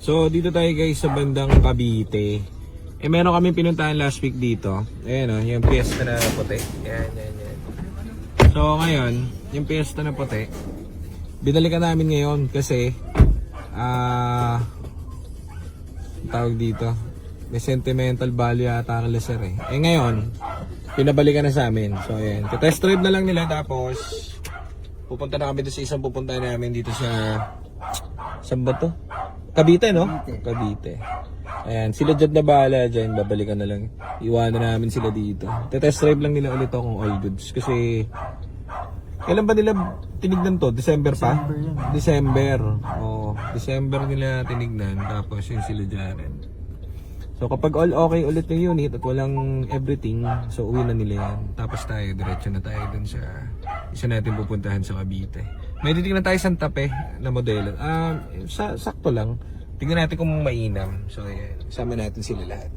So, dito tayo guys sa bandang Cavite. Eh, meron kami pinuntahan last week dito. Ayan o, yung piyesta na puti. Ayan, ayan, ayan. So, ngayon, yung piyesta na puti, binalikan namin ngayon kasi, ah, tawag dito, may sentimental value ata ang laser eh. Eh ngayon, pinabalikan na sa amin. So, ayan. Test drive na lang nila tapos, pupunta na kami sa isang pupunta namin dito sa, saan ba to? Cavite, no? Cavite. Ayan, sila dyan na bahala dyan, babalikan na lang. Iwanan namin sila dito. Test drive lang nila ulit ako kung all goods. Kasi, kailan ba nila tinignan to? December pa? December. Oo, December nila tinignan. Tapos yun sila dyan. So kapag all okay ulit yung unit at walang everything, so uwi na nila yan. Tapos tayo, diretso na tayo dun sa isa natin pupuntahan sa Cavite. May titignan tayo sa tape na modelo. Ah, sa, sakto lang. Tingnan natin kung mainam. So, ayan. Sama natin sila lahat.